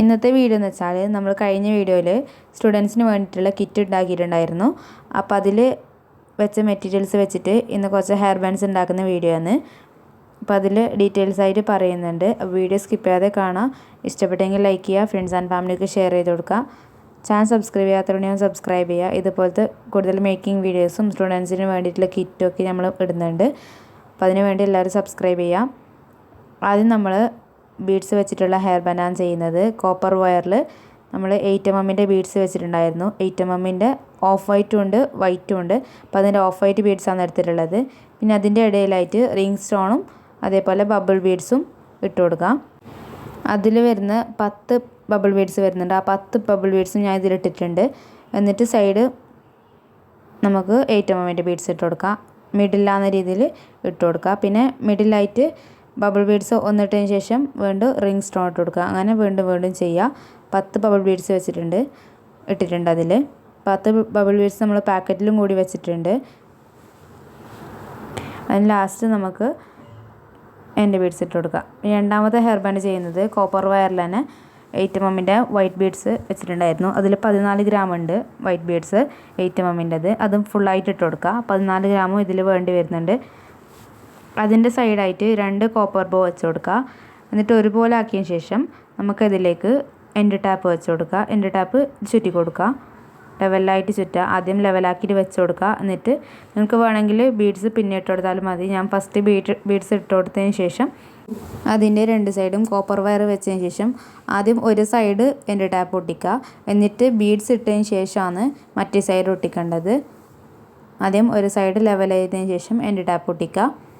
ഇന്നത്തെ വീഡിയോ എന്ന് വെച്ചാൽ നമ്മൾ കഴിഞ്ഞ വീഡിയോയിൽ സ്റ്റുഡൻസിന് വേണ്ടിയിട്ടുള്ള കിറ്റ് ഉണ്ടാക്കിയിട്ടുണ്ടായിരുന്നു. അപ്പോൾ അതിൽ വെച്ച മെറ്റീരിയൽസ് വെച്ചിട്ട് ഇന്ന് കുറച്ച് ഹെയർ ബാൻഡ്സ് ഉണ്ടാക്കുന്ന വീഡിയോ ആണ്. അപ്പോൾ അതിൽ ഡീറ്റെയിൽസ് ആയിട്ട് പറയുന്നുണ്ട്. വീഡിയോ സ്കിപ്പ് ചെയ്യാതെ കാണാം. ഇഷ്ടപ്പെട്ടെങ്കിൽ ലൈക്ക് ചെയ്യുക ഫ്രണ്ട്സ് ആൻഡ് ഫാമിലിക്ക് ഷെയർ ചെയ്ത് കൊടുക്കുക. ചാനൽ സബ്സ്ക്രൈബ് ചെയ്യാത്തവരുണ്ടെങ്കിൽ സബ്സ്ക്രൈബ് ചെയ്യുക. ഇതുപോലത്തെ കൂടുതൽ മേക്കിംഗ് വീഡിയോസും സ്റ്റുഡൻസിന് വേണ്ടിയിട്ടുള്ള കിറ്റൊക്കെ നമ്മൾ ഇടുന്നുണ്ട്. അപ്പോൾ അതിന് വേണ്ടി എല്ലാവരും സബ്സ്ക്രൈബ് ചെയ്യാം ആദ്യം നമ്മൾ ബീഡ്സ് വെച്ചിട്ടുള്ള ഹെയർ ബനാൻ ചെയ്യുന്നത്. കോപ്പർ വയറിൽ നമ്മൾ എയ്റ്റ് എം എമ്മിന്റെ ബീഡ്സ് വെച്ചിട്ടുണ്ടായിരുന്നു. എയ്റ്റ് എം എമ്മിന്റെ ഓഫ് വൈറ്റും ഉണ്ട് വൈറ്റും ഉണ്ട്. അപ്പോൾ അതിന്റെ ഓഫ് വൈറ്റ് ബീഡ്സാണ് എടുത്തിട്ടുള്ളത്. പിന്നെ അതിന്റെ ഇടയിലായിട്ട് റിംഗ് സ്റ്റോണും അതേപോലെ ബബിൾ ബീഡ്സും ഇട്ട് കൊടുക്കാം. അതിൽ വരുന്ന പത്ത് ബബിൾ ബീഡ്സ് വരുന്നുണ്ട്. ആ പത്ത് ബബിൾ ബീഡ്സും ഞാൻ ഇതിലിട്ടിട്ടുണ്ട് എന്നിട്ട് സൈഡ് നമുക്ക് എയ്റ്റ് എം എമ്മിന്റെ ബീഡ്സ് ഇട്ട് കൊടുക്കാം. മിഡിലാന്ന രീതിയിൽ ഇട്ട് കൊടുക്കുക പിന്നെ മിഡിലായിട്ട് ബബിൾ ബീഡ്സ് ഒന്നിട്ടതിന് ശേഷം വീണ്ടും റിംഗ് സ്റ്റോൺ ഇട്ട് കൊടുക്കുക. അങ്ങനെ വീണ്ടും വീണ്ടും ചെയ്യുക. പത്ത് ബബിൾ ബീഡ്സ് വെച്ചിട്ടുണ്ട് ഇട്ടിട്ടുണ്ട് അതിൽ പത്ത് ബബിൾ ബീഡ്സ് നമ്മൾ പാക്കറ്റിലും കൂടി വെച്ചിട്ടുണ്ട്. അതിന് ലാസ്റ്റ് നമുക്ക് എന്റെ ബീഡ്സ് ഇട്ട് കൊടുക്കുക. രണ്ടാമത്തെ ഹെയർ ബാൻഡ് ചെയ്യുന്നത് കോപ്പർ വയറിൽ തന്നെ എയ്റ്റ് എം എമ്മിന്റെ വൈറ്റ് ബീഡ്സ് വെച്ചിട്ടുണ്ടായിരുന്നു. അതിൽ പതിനാല് ഗ്രാം ഉണ്ട് വൈറ്റ് ബീഡ്സ് എയ്റ്റ് എം എമ്മിന്റെത് അതും ഫുള്ളായിട്ട് ഇട്ട് കൊടുക്കുക. പതിനാല് ഗ്രാമും ഇതിൽ വേണ്ടി വരുന്നുണ്ട്. അതിന്റെ സൈഡായിട്ട് രണ്ട് കോപ്പർ ബോ വെച്ച് കൊടുക്കുക. എന്നിട്ട് ഒരുപോലെ ആക്കിയ ശേഷം നമുക്കതിലേക്ക് എൻഡ് ടാപ്പ് വെച്ച് കൊടുക്കുക. എൻഡ് ടാപ്പ് ചുറ്റി കൊടുക്കുക. ലെവലായിട്ട് ചുറ്റുക. ആദ്യം ലെവലാക്കിയിട്ട് വെച്ച് കൊടുക്കുക. എന്നിട്ട് നിങ്ങൾക്ക് വേണമെങ്കിൽ ബീഡ്സ് പിന്നെ ഇട്ട് കൊടുത്താലും മതി. ഞാൻ ഫസ്റ്റ് ബീഡ് ബീഡ്സ് ഇട്ട് കൊടുത്തതിന് ശേഷം അതിന്റെ രണ്ട് സൈഡും കോപ്പർ വയർ വെച്ചതിന് ശേഷം ആദ്യം ഒരു സൈഡ് എന്റെ ടാപ്പ് ഒട്ടിക്കുക എന്നിട്ട് ബീഡ്സ് ഇട്ടതിന് ശേഷമാണ് മറ്റേ സൈഡ് ഒട്ടിക്കേണ്ടത്. ആദ്യം ഒരു സൈഡ് ലെവൽ ചെയ്തതിന് ശേഷം എന്റെ ടാപ്പ് ഒട്ടിക്കുക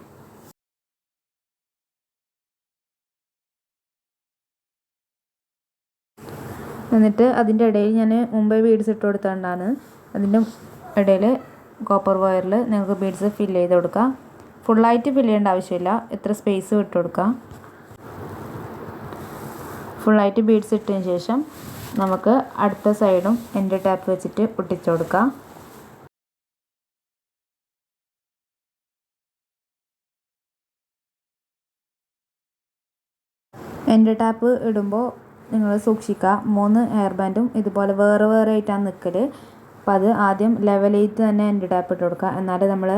എന്നിട്ട് അതിന്റെ ഇടയിൽ ഞാൻ മുമ്പേ ബീഡ്സ് ഇട്ട് കൊടുത്തതുകൊണ്ടാണ് അതിന്റെ ഇടയിൽ കോപ്പർ വയറിൽ നിങ്ങൾക്ക് ബീഡ്സ് ഫില്ല് ചെയ്ത് കൊടുക്കാം. ഫുള്ളായിട്ട് ഫില്ല് ചെയ്യേണ്ട ആവശ്യമില്ല. എത്ര സ്പേസ് വിട്ട് കൊടുക്കാം. ഫുള്ളായിട്ട് ബീഡ്സ് ഇട്ടതിന് ശേഷം നമുക്ക് അടുത്ത സൈഡും എന്റെ ടാപ്പ് വെച്ചിട്ട് ഒട്ടിച്ചു കൊടുക്കാം. എന്റെ ടാപ്പ് ഇടുമ്പോൾ നിങ്ങൾ സൂക്ഷിക്കുക. മൂന്ന് ഹെയർ ബാൻഡും ഇതുപോലെ വേറെ വേറെ ആയിട്ടാണ് നിൽക്കൽ അപ്പോൾ അത് ആദ്യം ലെവൽ ചെയ്ത് തന്നെ എന്റെ ടാപ്പ് ഇട്ട് കൊടുക്കുക. എന്നാലേ നമ്മൾ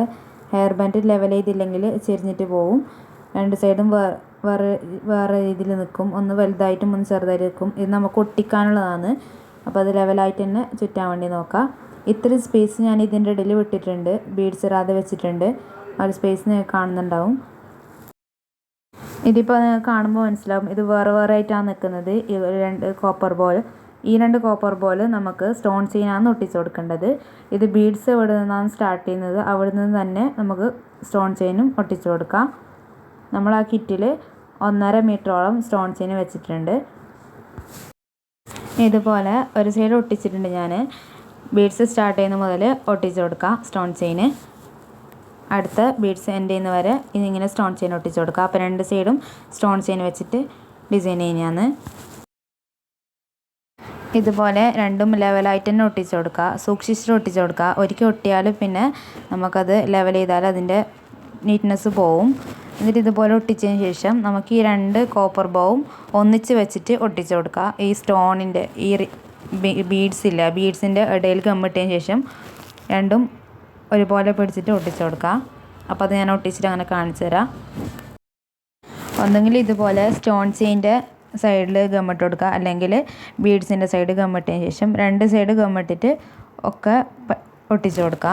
ഹെയർ ബാൻഡ് ലെവൽ ചെയ്തില്ലെങ്കിൽ ചെരിഞ്ഞിട്ട് പോവും. രണ്ട് സൈഡും വേറെ വേറെ വേറെ രീതിയിൽ നിൽക്കും ഒന്ന് വലുതായിട്ടും ഒന്ന് ചെറുതായിട്ട് നിൽക്കും ഇത് നമുക്ക് ഒട്ടിക്കാനുള്ളതാണ്. അപ്പോൾ അത് ലെവലായിട്ട് തന്നെ ചുറ്റാൻ വേണ്ടി നോക്കാം ഇത്രയും സ്പേസ് ഞാൻ ഇതിന്റെ ഇടയിൽ വിട്ടിട്ടുണ്ട്. ബീഡ്സ് ഇടാതെ വെച്ചിട്ടുണ്ട്. ആ ഒരു സ്പേസ് കാണുന്നുണ്ടാവും. ഇതിപ്പോൾ കാണുമ്പോൾ മനസ്സിലാവും. ഇത് വേറെ വേറെ ആയിട്ടാണ് നിൽക്കുന്നത് ഈ രണ്ട് കോപ്പർ ബോൾ ഈ രണ്ട് കോപ്പർ ബോൾ നമുക്ക് സ്റ്റോൺ ചെയിനാണ് ഒട്ടിച്ച് കൊടുക്കേണ്ടത്. ഇത് ബീഡ്സ് എവിടെ നിന്നാണ് സ്റ്റാർട്ട് ചെയ്യുന്നത്? അവിടെ നിന്ന് തന്നെ നമുക്ക് സ്റ്റോൺ ചെയിനും ഒട്ടിച്ച് കൊടുക്കാം. നമ്മൾ ആ കിറ്റിൽ ഒന്നര മീറ്ററോളം സ്റ്റോൺ ചെയിൻ വെച്ചിട്ടുണ്ട്. ഇതുപോലെ ഒരു സൈഡ് ഒട്ടിച്ചിട്ടുണ്ട് ഞാൻ ബീഡ്സ് സ്റ്റാർട്ട് ചെയ്യുന്ന മുതൽ ഒട്ടിച്ച് കൊടുക്കാം സ്റ്റോൺ ചെയിന് അടുത്ത ബീഡ്സ് എൻഡ് ചെയ്യുന്ന വരെ ഇതിങ്ങനെ സ്റ്റോൺ ചെയിൻ ഒട്ടിച്ച് കൊടുക്കുക. അപ്പോൾ രണ്ട് സൈഡും സ്റ്റോൺ ചെയിൻ വെച്ചിട്ട് ഡിസൈൻ ചെയ്യുന്നതാണ്. ഇതുപോലെ രണ്ടും ലെവലായിട്ട് തന്നെ ഒട്ടിച്ച് കൊടുക്കുക. സൂക്ഷിച്ചിട്ട് ഒട്ടിച്ച് കൊടുക്കുക. ഒരിക്കൽ ഒട്ടിയാൽ പിന്നെ നമുക്കത് ലെവൽ ചെയ്താൽ അതിന്റെ നീറ്റ്നെസ് പോവും. എന്നിട്ട് ഇതുപോലെ ഒട്ടിച്ചതിന് ശേഷം നമുക്ക് ഈ രണ്ട് കോപ്പർ ബോവും ഒന്നിച്ച് വെച്ചിട്ട് ഒട്ടിച്ച് കൊടുക്കുക. ഈ സ്റ്റോണിന്റെ ഈ ബീഡ്സ് ഇല്ല ബീഡ്സിന്റെ ഇടയിൽ ഗമ്മിട്ടതിന് ശേഷം രണ്ടും ഒരുപോലെ പിടിച്ചിട്ട് ഒട്ടിച്ചു കൊടുക്കുക അപ്പോൾ അത് ഞാൻ ഒട്ടിച്ചിട്ട് അങ്ങനെ കാണിച്ചു തരാം. ഒന്നെങ്കിൽ ഇതുപോലെ സ്റ്റോൺ ചെയിന്റെ സൈഡിൽ ഗമ്മിട്ട് കൊടുക്കുക. അല്ലെങ്കിൽ ബീഡ്സിന്റെ സൈഡ് ഗമ്മിട്ടതിന് ശേഷം രണ്ട് സൈഡ് ഗമ്മിട്ടിട്ട് ഒക്കെ ഒട്ടിച്ചു കൊടുക്കുക.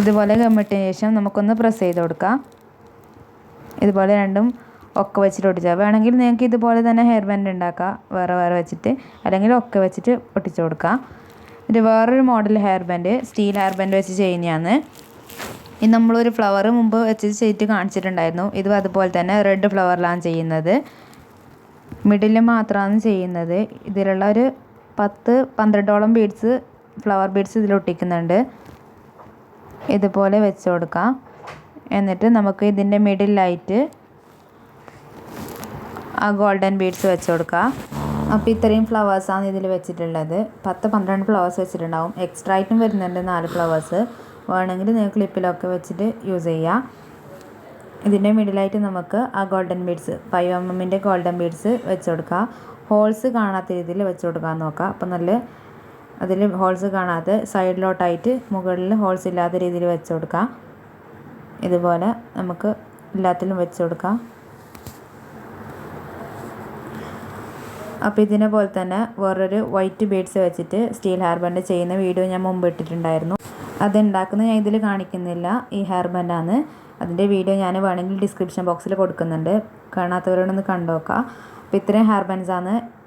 ഇതുപോലെ ഗമ്മിട്ടതിന് ശേഷം നമുക്കൊന്ന് പ്രസ് ചെയ്ത് കൊടുക്കാം. ഇതുപോലെ രണ്ടും ഒക്കെ വെച്ചിട്ട് ഒട്ടിച്ചാൽ വേണമെങ്കിൽ നിങ്ങൾക്ക് ഇതുപോലെ തന്നെ ഹെയർ ബാൻഡ് ഉണ്ടാക്കാം. വേറെ വേറെ വെച്ചിട്ട്. അല്ലെങ്കിൽ ഒക്കെ വെച്ചിട്ട് ഒട്ടിച്ചു കൊടുക്കാം. ഇത് വേറൊരു model hair band steel hair band വെച്ച് ചെയ്യുന്നതാണ്. ഇത് നമ്മളൊരു ഫ്ലവർ മുമ്പ് വെച്ച് ചെയ്തിട്ട് കാണിച്ചിട്ടുണ്ടായിരുന്നു. ഇതും അതുപോലെ തന്നെ റെഡ് ഫ്ലവറിലാണ് ചെയ്യുന്നത്. മിഡിൽ മാത്രമാണ് ചെയ്യുന്നത്. ഇതിലുള്ള ഒരു പത്ത് പന്ത്രണ്ടോളം ബീഡ്സ് ഫ്ലവർ ബീഡ്സ് ഇതിൽ ഒട്ടിക്കുന്നുണ്ട്. ഇതുപോലെ വെച്ച് കൊടുക്കാം. എന്നിട്ട് നമുക്ക് ഇതിന്റെ മിഡിലായിട്ട് ആ ഗോൾഡൻ ബീഡ്സ് വെച്ച് കൊടുക്കുക അപ്പോൾ ഇത്രയും ഫ്ലവേഴ്സാണ് ഇതിൽ വെച്ചിട്ടുള്ളത്. പത്ത് പന്ത്രണ്ട് ഫ്ലവേഴ്സ് വെച്ചിട്ടുണ്ടാവും. എക്സ്ട്രാ ആയിട്ടും വരുന്നുണ്ട് നാല് ഫ്ലവേഴ്സ് വേണമെങ്കിൽ നിങ്ങൾ ക്ലിപ്പിലൊക്കെ വെച്ചിട്ട് യൂസ് ചെയ്യാം. ഇതിന്റെ മിഡിലായിട്ട് നമുക്ക് ആ ഗോൾഡൻ ബീഡ്സ് ഫൈവ് എം എമ്മിന്റെ ഗോൾഡൻ ബീഡ്സ് വെച്ച് കൊടുക്കുക ഹോൾസ് കാണാത്ത രീതിയിൽ വെച്ച് കൊടുക്കാൻ നോക്കുക അപ്പോൾ നല്ല അതിൽ ഹോൾസ് കാണാതെ സൈഡിലോട്ടായിട്ട് മുകളിൽ ഹോൾസ് ഇല്ലാത്ത രീതിയിൽ വെച്ച് കൊടുക്കുക ഇതുപോലെ നമുക്ക് എല്ലാത്തിലും വെച്ച് കൊടുക്കാം. അപ്പോൾ ഇതിനെ പോലെ തന്നെ വേറൊരു വൈറ്റ് ബീഡ്സ് വെച്ചിട്ട് സ്റ്റീൽ ഹെയർ ബാൻഡ് ചെയ്യുന്ന വീഡിയോ ഞാൻ മുമ്പ് ഇട്ടിട്ടുണ്ടായിരുന്നു. അത് ഉണ്ടാക്കുന്നത് ഞാൻ ഇതിൽ കാണിക്കുന്നില്ല. ഈ ഹെയർ ബാൻഡാണ് അതിന്റെ വീഡിയോ ഞാൻ വേണമെങ്കിൽ ഡിസ്ക്രിപ്ഷൻ ബോക്സിൽ കൊടുക്കുന്നുണ്ട്. കാണാത്തവരോടൊന്ന് കണ്ടു നോക്കാം അപ്പോൾ ഇത്രയും ഹെയർ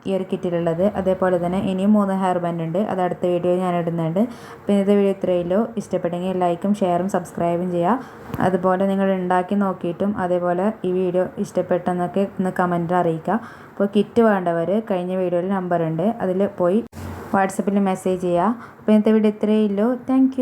ഈ ഒരു കിറ്റിലുള്ളത്. അതേപോലെ തന്നെ ഇനിയും മൂന്ന് ഹെയർ ബാൻഡ് ഉണ്ട്. അത് അടുത്ത വീഡിയോ ഞാൻ ഇടുന്നുണ്ട്. അപ്പോൾ ഇന്നത്തെ വീഡിയോ ഇത്രയല്ലോ ഇഷ്ടപ്പെട്ടെങ്കിൽ ലൈക്കും ഷെയറും സബ്സ്ക്രൈബും ചെയ്യുക അതുപോലെ നിങ്ങൾ ഉണ്ടാക്കി നോക്കിയിട്ടും അതേപോലെ ഈ വീഡിയോ ഇഷ്ടപ്പെട്ടെന്നൊക്കെ ഒന്ന് കമന്റിൽ അറിയിക്കുക അപ്പോൾ കിറ്റ് വേണ്ടവർ കഴിഞ്ഞ വീഡിയോയിൽ നമ്പർ ഉണ്ട്. അതിൽ പോയി വാട്സപ്പിൽ മെസ്സേജ് ചെയ്യുക അപ്പോൾ ഇന്നത്തെ വീഡിയോ ഇത്രയേ ഉള്ളൂ. താങ്ക്